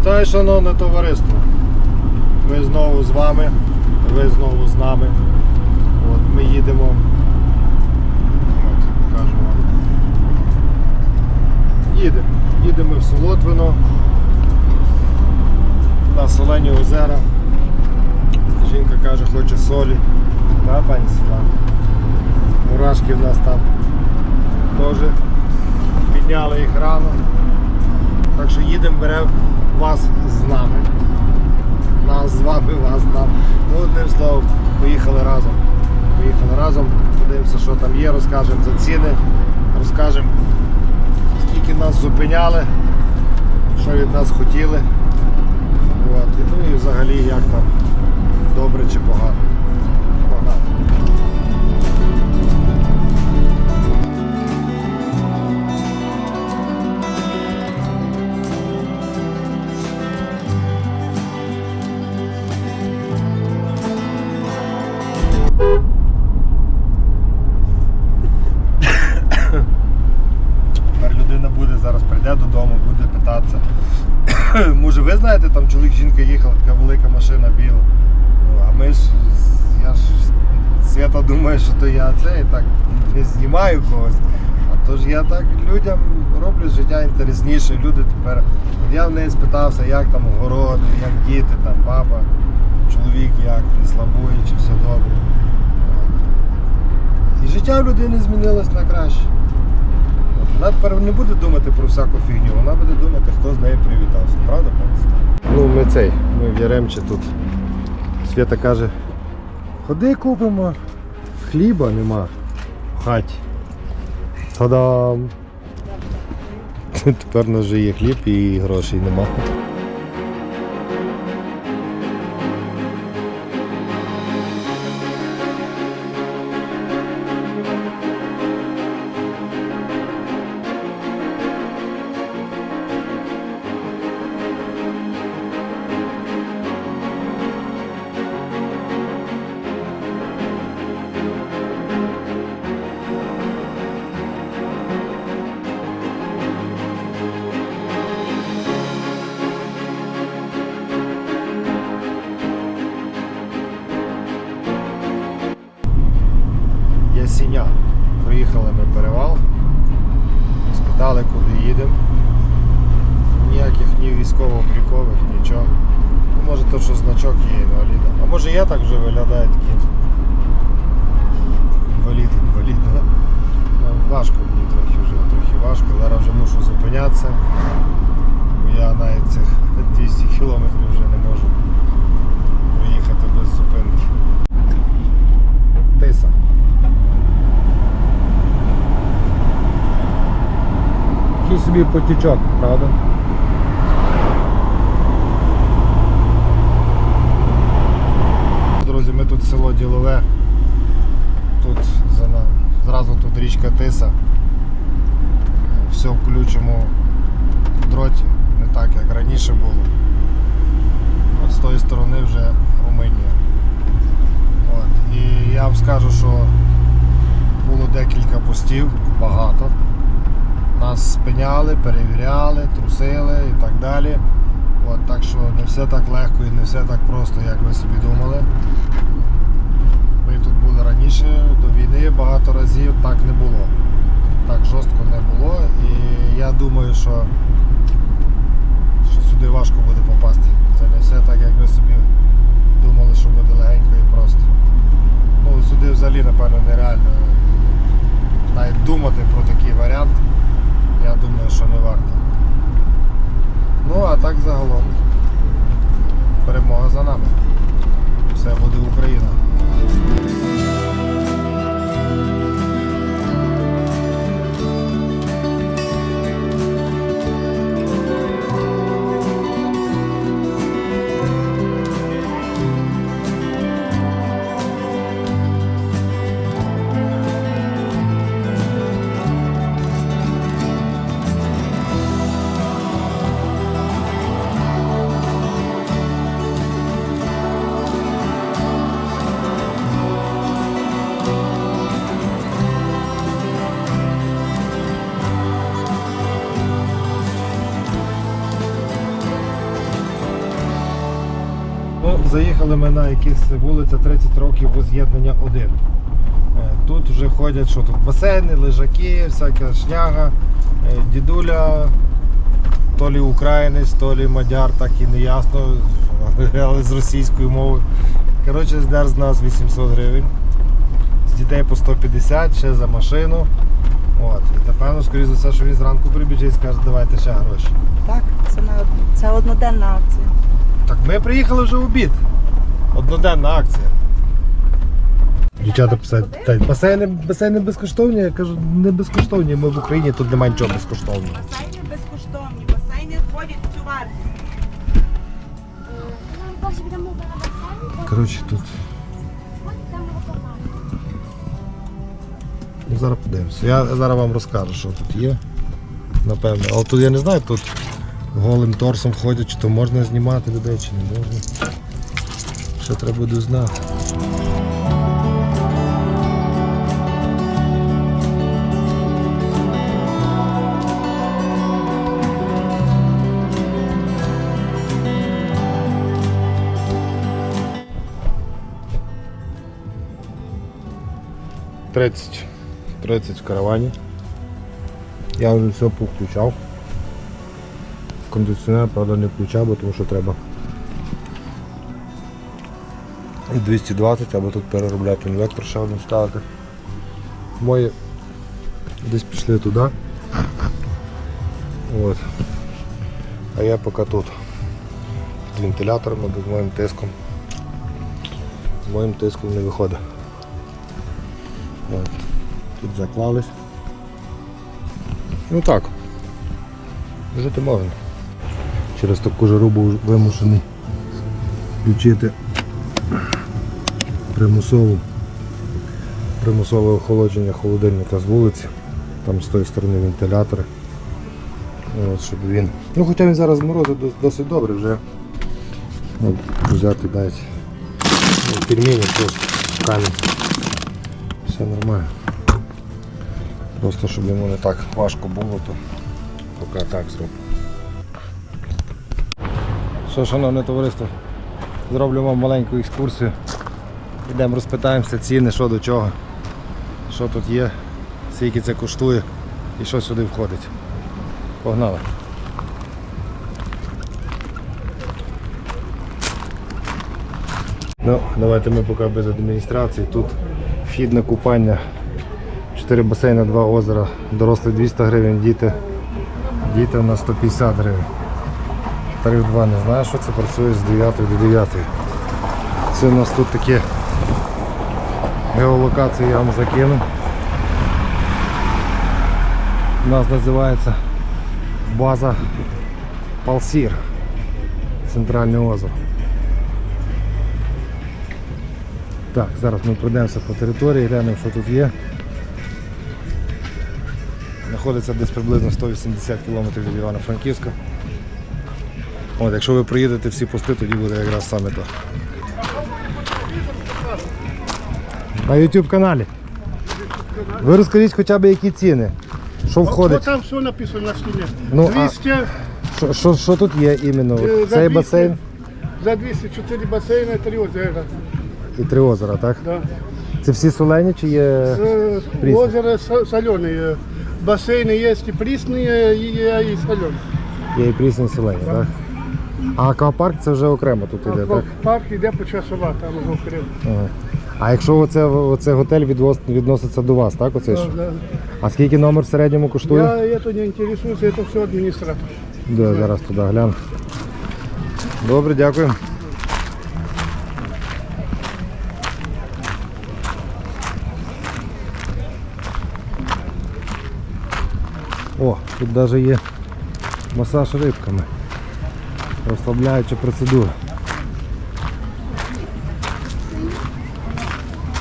Вітаю, шановне товариство. Ми знову з вами, ви знову з нами. От, ми їдемо. Покажу вам. Їдемо. Їдемо в Солотвино. На Солені озера. Жінка каже, хоче солі. Та, пані Світлана? Мурашки в нас там теж підняли їх рано. Так що їдемо, беремо вас з нами. Нас з вами, вас нами. Ну, одним словом, поїхали разом. Поїхали разом, подивимося, що там є, розкажемо за ціни, розкажемо, скільки нас зупиняли, що від нас хотіли. От. Ну і взагалі як там добре чи погано. Жінка їхала, така велика машина біла. Ну, а ми ж, я ж свята думає, що то я це і так не знімаю когось. А то ж я так людям роблю життя інтересніше. Люди тепер. Я в неї спитався, як там городи, як діти, там баба, чоловік як, не слабує, чи все добре. І життя в людини змінилось на краще. Вона тепер не буде думати про всяку фігню, вона буде думати, хто з нею привітався. Правда, пане? Ну, ми цей, ми в Яремче тут. Свята каже, ходи купимо. Хліба нема в хаті. Та-дам! Тепер у нас вже є хліб і грошей нема. Військово-облікових, нічого. Ну, може то, що значок є інваліда. А може я так вже виглядаю такий. Інвалід, інвалід. Ну, важко мені трохи вже, трохи важко. Зараз вже мушу зупинятися. Я навіть цих 200 кілометрів вже не можу проїхати без зупинки. Тиса. Такий собі потічок, правда? Друзі, ми тут село Ділове. Тут зразу тут річка Тиса. Все в ключому дроті, не так як раніше було. От з тої сторони вже Румунія. От. І я вам скажу, що було декілька постів, багато. Нас спиняли, перевіряли, трусили і так далі. От, так що не все так легко і не все так просто, як ви собі думали. Раніше, до війни багато разів так не було. Так жорстко не було. І я думаю, що, що сюди важко буде попасти. Це не все так, як ви собі думали, що буде легенько і просто. Ну, сюди взагалі, напевно, нереально навіть думати про такий варіант. Я думаю, що не варто. Ну, а так загалом. Перемога за нами. Все буде Україна. Заїхали ми на якісь вулиця 30 років воз'єднання 1. Е, Тут вже ходять, що тут басейни, лежаки, всяка шняга, Е, дідуля, то лі українець, то лі мадяр, так і не ясно, але з російською мовою. Коротше, здер з нас 800 гривень. З дітей по 150, ще за машину. От. І напевно, скоріше за все, що він зранку прибіжить і скаже, давайте ще гроші. Так, це на це одноденна акція. Так ми приїхали вже в обід. Одноденна акція. Дівчата писають, басейни, басейни безкоштовні? Я кажу, не безкоштовні, ми в Україні тут немає нічого безкоштовного. Басейни безкоштовні, басейни входять в цю вартість. Коротше, тут ну, зараз подивимося. Я зараз вам розкажу, що тут є. Напевно. Але тут я не знаю, тут голим торсом ходять, чи то можна знімати людей, чи не можна. Ще треба буде знати. Тридцять. 30 в каравані. Я вже все повключав. Кондиціонер, правда, не включав, бо тому що треба. 220, або тут переробляти інвектор ще один ставити. Мої десь пішли туди. От. А я поки тут. Під вентиляторами, або з моїм тиском. З моїм тиском не виходить. От. Тут заклались. Ну так. Жити можна. Через таку жару був вимушений включити примусову примусове охолодження холодильника з вулиці. Там з тої сторони вентилятори. От, щоб він. Ну хоча він зараз морозить дос- досить добре вже. От, взяти дати. Ну, Пельмені просто камінь. Все нормально. Просто щоб йому не так важко було, то поки так зроблю. Що, шановне товариство, зроблю вам маленьку екскурсію. Йдемо розпитаємося ціни, що до чого, що тут є, скільки це коштує і що сюди входить. Погнали. Ну, давайте ми поки без адміністрації. Тут вхід на купання. 4 басейни, 2 озера, дорослі 200 гривень, діти, діти на 150 гривень. Тариф 2 не знаю, що це працює з 9 до 9. Це у нас тут такі геолокації я вам закину. У нас називається база Палсір. Центральне озеро. Так, зараз ми пройдемося по території, глянемо, що тут є. Знаходиться десь приблизно 180 км від Івано-Франківська. Якщо ви приїдете всі пости, тоді буде якраз саме то. На YouTube каналі. Ви розкажіть хоча б які ціни. Що Вот входить? там все написано на стене. Ну, а- 200, Що, що, що тут є іменно? Е, От за Цей 200. басейн за 204 бассейна, 3 озера. і три озера, так? Да. Це всі солені чи є. Э, Пресные. Озеро соленые. Бассейны есть и пресные, и, и соленые. Є і прісні солені, так? А аквапарк це вже окремо тут іде, так? Парк іде почасова, там уже окремо. Ага. А якщо оце, оце готель відвоз- відноситься до вас, так? Оце ж? Да, да. А скільки номер в середньому коштує? Я это не интересуюсь, это все администратор. Да, зараз туди гляну. Добре, дякую. О, тут навіть є масаж рибками. Розслабляюча процедура.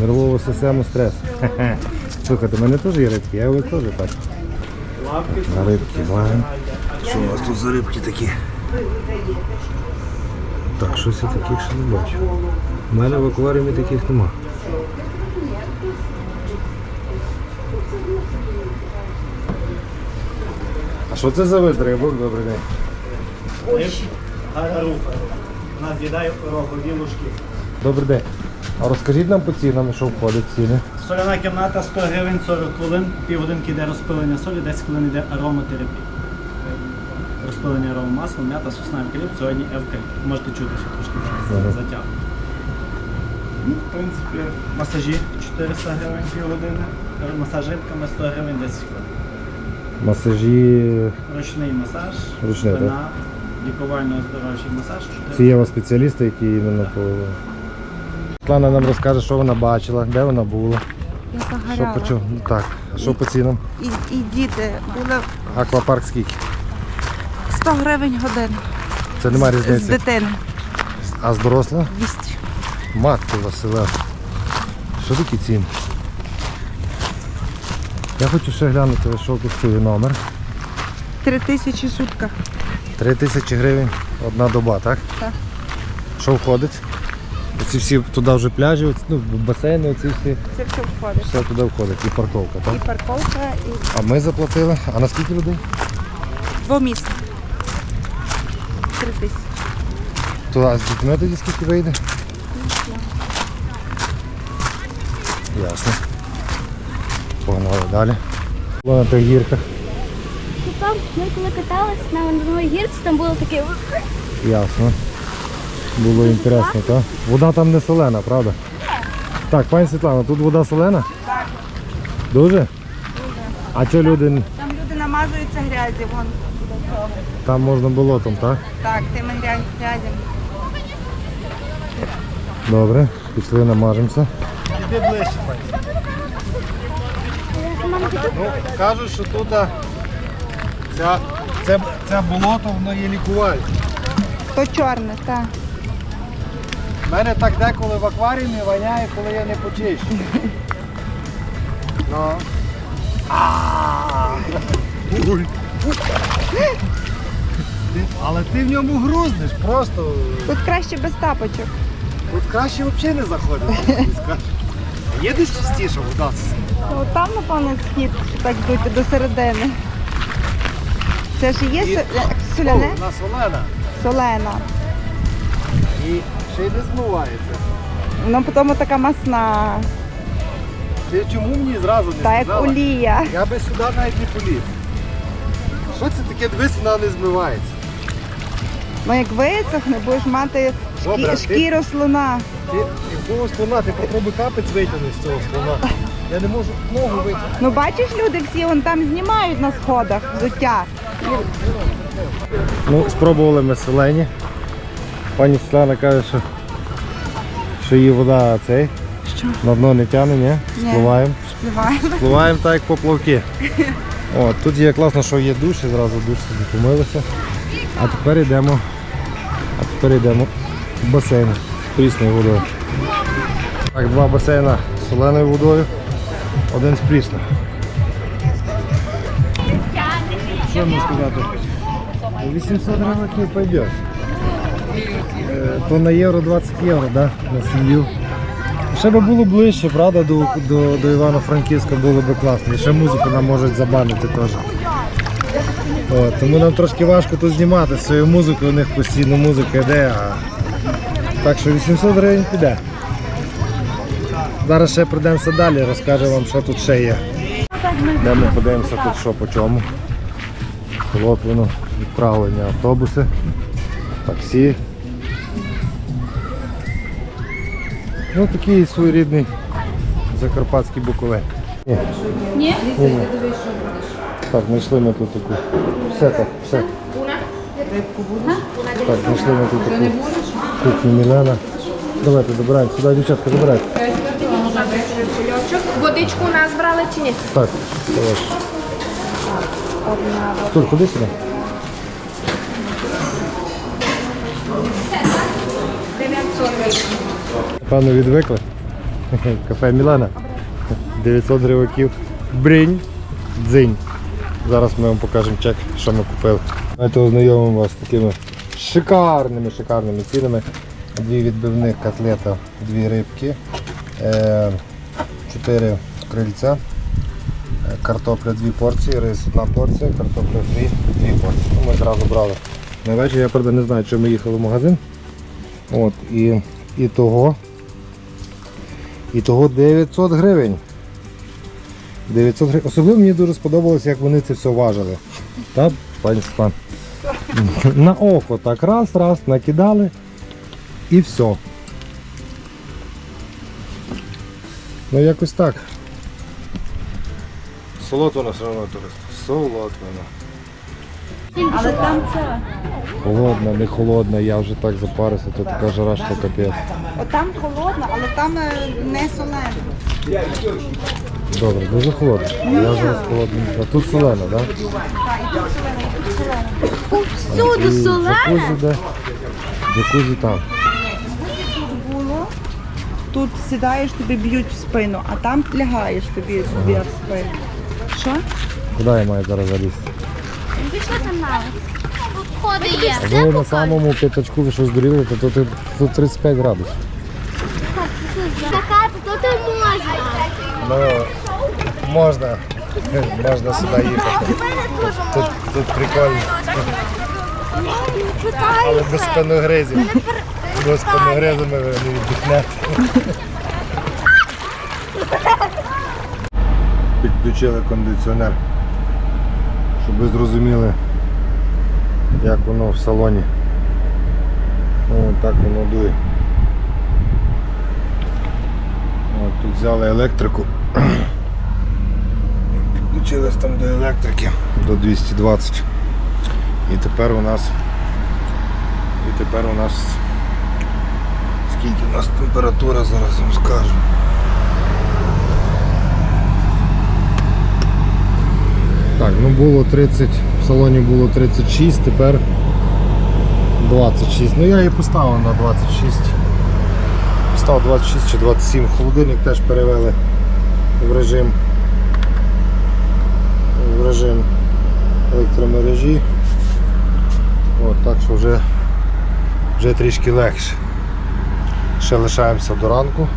Нервову систему стрес. Слухайте, у мене теж є рибки, я його теж так. На рибки маємо. Що у вас тут за рибки такі? Так, щось я таких ще не бачу. У мене в акваріумі таких нема. А що це за вид рибок? Добрий день. У нас з'їдає рогові ложки. Добрий день. А розкажіть нам по цінам, що входить в ціни. Соляна кімната 100 гривень 40 хвилин, півгодинки йде розпилення солі, 10 хвилин йде ароматерапія. Розпилення аромамасла, м'ята, сосна евкаліпт, сьогодні евкаліпт. Можете чути, що трошки Ага. Ну, в принципі, масажі 400 гривень півгодини, масаж рибками 100 гривень 10 хвилин. Масажі. Ручний масаж, Ручний, спина, лікувально-оздоровчий масаж. 400 Це є у вас спеціалісти, які іменно по. Світлана нам розкаже, що вона бачила, де вона була. Я Що загоряла. по чому? Ну, Так, а що по цінам? І, і діти були Аквапарк скільки? 100 гривень годин. Це немає З різниці. дитини А з дорослих? 200. Матки Василя. Що такі ціни? Я хочу ще глянути, що коштує номер. 3 тисячі сутка. Три тисячі гривень одна доба, так? Так. Що входить? Оці всі туди вже пляжі, оці, ну, басейни, оці всі, Це все входить. все туди входить. І парковка, так? І парковка, і А ми заплатили. А на скільки людей? двомісне. 3 тисячі. То а з дітьми тоді скільки вийде? Ясно. Погнали далі. Було на тих гірках. Ну, Там ми коли катались на одній гірці, там було таке. Ясно. Було інтересно, так? Вода там не солена, правда? Так, пані Світлана, тут вода солена? Так. Дуже? А що люди Там люди намазуються грязі, вон. там можна болотом, так? Так, тими грязь, грязями. Добре, пішли, намажемося. Іди ближче, пані. Ну, кажуть, що тут ця, це, це болото, воно є лікувальне. То чорне, так. У мене так деколи в акваріумі воняє, коли я не почищу. Ну. Ой. Ти- Але ти в ньому грузнеш, просто Тут краще без тапочок. Тут краще взагалі не заходити. Є десь чистіша вода. Ну, там, напевно, схід так йдуть до середини. Це ж є І- со- як соляне? О, вона солена. Солена. І ще й не змивається. Воно потім така масна, Ти чому мені зразу не та як сказала? олія. Я би сюди навіть не поліз. Що це таке дивись, вона не змивається? Ну як висохне, будеш мати Добре, шкі... ти- шкіру слона. Ти якого слона, ти попробуй капець витягни з цього слона. Я не можу ногу витягнути. Ну бачиш, люди всі вон там знімають на сходах взуття. Ну, спробували ми селені. Пані Світлана каже, що, що її вода цей. Що? На дно не тягне, ні? Спливаємо. Співаємо. Впливаємо так, як поплавки. О, тут є класно, що є душ, і зразу душ собі помилися. А тепер йдемо. А тепер йдемо в басейн з прісною водою. Так, два басейна з соленою водою, один з прісною. Що мені сказати? 800 гривень пойдеш. То на євро 20 євро, да? на сім'ю. Ще би було ближче, правда, до, до, до Івано-Франківська було б класно. І ще музику нам можуть забанити теж. От, тому нам трошки важко тут знімати з цією музикою, у них постійно музика йде, а так що 800 гривень піде. Зараз ще пройдемося далі, розкажу вам, що тут ще є. Де ми подивимося тут що по чому. Лотвино, відправлення автобуси, таксі. Ну такий своєрідний закарпатський буковель. Ні. Ні? Ні. Так, знайшли ми тут таку. Все так, все. Так, знайшли ми тут таку кухню Мілена. Давайте добираємо. Сюди, дівчатка, забирайте. Водичку у нас брали чи ні? Так, давай. Тур, куди сюди? Певно відвикли. Кафе Мілана. 900 гриваків. Бринь. Дзинь. Зараз ми вам покажемо чек, що ми купили. Давайте ознайомимо вас з такими шикарними, шикарними цінами. Дві відбивних котлета, дві рибки, е, чотири крильця, е, картопля дві порції, рис одна порція, картопля дві, дві порції. Ми зразу брали. На вечір я правда не знаю, чи ми їхали в магазин. От, і, і того. І того 900 гривень. 900 гривень. Особливо мені дуже сподобалось, як вони це все важили. Так, пані На око так раз, раз, накидали і все. Ну якось так. Солотвина все одно турист. Солотвина. Але там це. Холодна, не холодна, я вже так запарився, то така жара, що капець. Отам холодно, але там е, не солене. Добре, дуже холодно. Я вже з. А тут солена, так? Всюди І солене. Джакузі де? Джакузі там. Було. Тут сідаєш, тобі б'ють в спину, а там лягаєш тобі вверх в спину. Що? Куди я маю зараз залізти? Пішли входи є. А ви на самому п'ятачку ви що здуріли, то тут, тут 35 градусів. Скакати тут можна. Ну, можна. Можна сюди їхати. Тут, тут прикольно. Але без спиногризів. Без спиногризами ви не віддихнете. Підключили кондиціонер, щоб ви зрозуміли, як воно в салоні. Ну, так воно дує. От, тут взяли електрику. Підключились там до електрики до 220. І тепер у нас і тепер у нас скільки у нас температура, зараз вам скажу. Так, ну було 30, в салоні було 36, тепер 26. Ну я її поставив на 26. Став 26 чи 27. Холодильник теж перевели в режим в режим електромережі. От, так що вже, вже трішки легше. Ще лишаємося до ранку.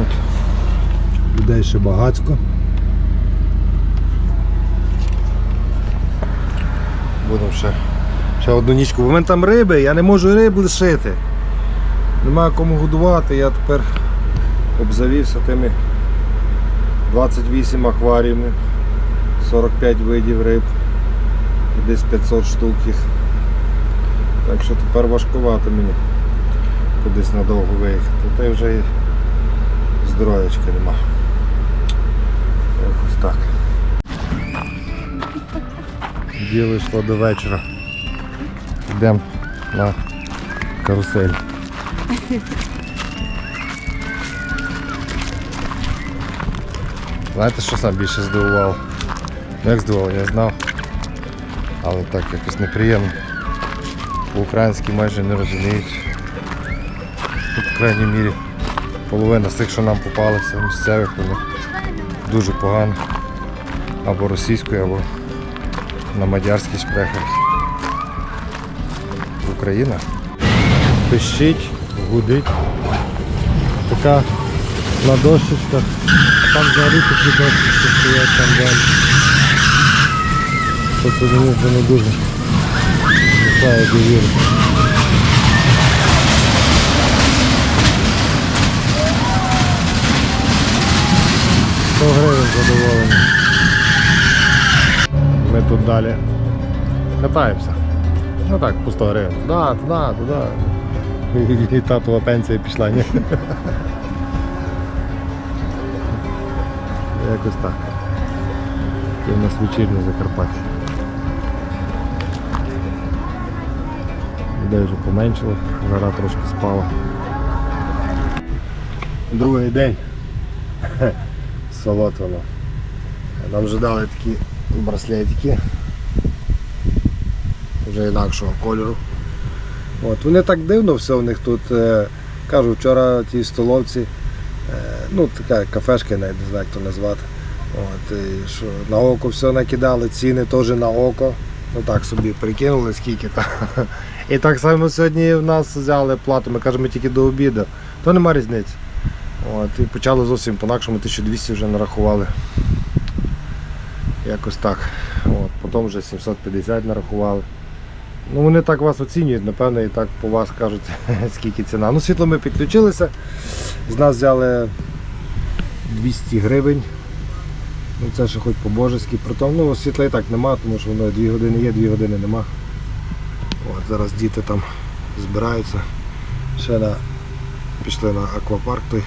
От. Людей ще багатько. Будемо ще, ще одну нічку. У мене там риби, я не можу риб лишити. Немає кому годувати, я тепер обзавівся тими 28 акваріумів, 45 видів риб, і десь 500 штук їх. Так що тепер важкувато мені кудись надовго виїхати. Та й вже і здоров'ячка нема. Якось так. Діло йшло до вечора. Йдемо на карусель. Знаєте, що сам більше здивував? Ну, Як здивував, я знав. Але так якось неприємно. По-українськи майже не розуміють. Тут, в крайній мірі, половина з тих, що нам попалися місцевих, вони дуже погано. Або російською, або на мадярській шпрехах. Україна. Пищить, гудить. Така на дощечках. А там взагалі такі дощечки стоять там далі. Тобто мені вже не дуже мішає довіри. Сто гривень задоволені. Ми тут далі катаємося. Ну так, 100 гривень. Туди, туди, туди. І татова пенсія пішла, ні? Якось так. Таке у нас вечірнє Закарпаття. Людей вже поменшило, жара трошки спала. Другий день. Солотвино. Нам вже дали такі браслетики. Вже інакшого кольору. От, вони так дивно все в них тут. Е, кажу, вчора ті столовці, е, ну така кафешка, навіть не знаю, як то назвати. От, і що, на око все накидали, ціни теж на око. Ну так собі прикинули, скільки там. І так само сьогодні в нас взяли плату, ми кажемо тільки до обіду, то нема різниці. От, і почали зовсім по-накшому, 1200 вже нарахували. Якось так. От, потім вже 750 нарахували. Ну вони так вас оцінюють, напевно, і так по вас кажуть, скільки ціна. Ну, світло ми підключилися. З нас взяли 200 гривень. Ну це ще хоч по-божески. Притом, ну, світла і так нема, тому що воно 2 години є, 2 години нема. От, зараз діти там збираються. Ще на, пішли на аквапарк той.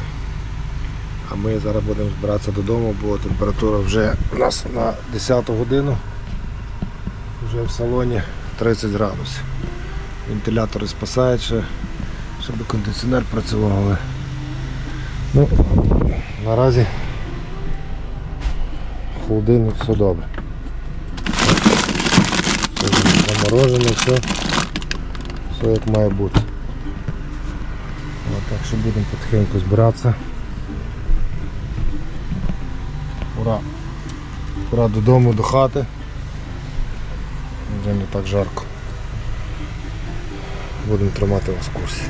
А ми зараз будемо збиратися додому, бо температура вже у нас на 10 годину. Вже в салоні 30 градусів. Вентилятори спасають ще, щоб кондиціонер працював. Ну, наразі холодильник все добре. Заморожено, все, все як має бути. Так що будемо потихеньку збиратися. Ура! пора додому, до хати. Вже не так жарко. Будемо тримати вас в курсі.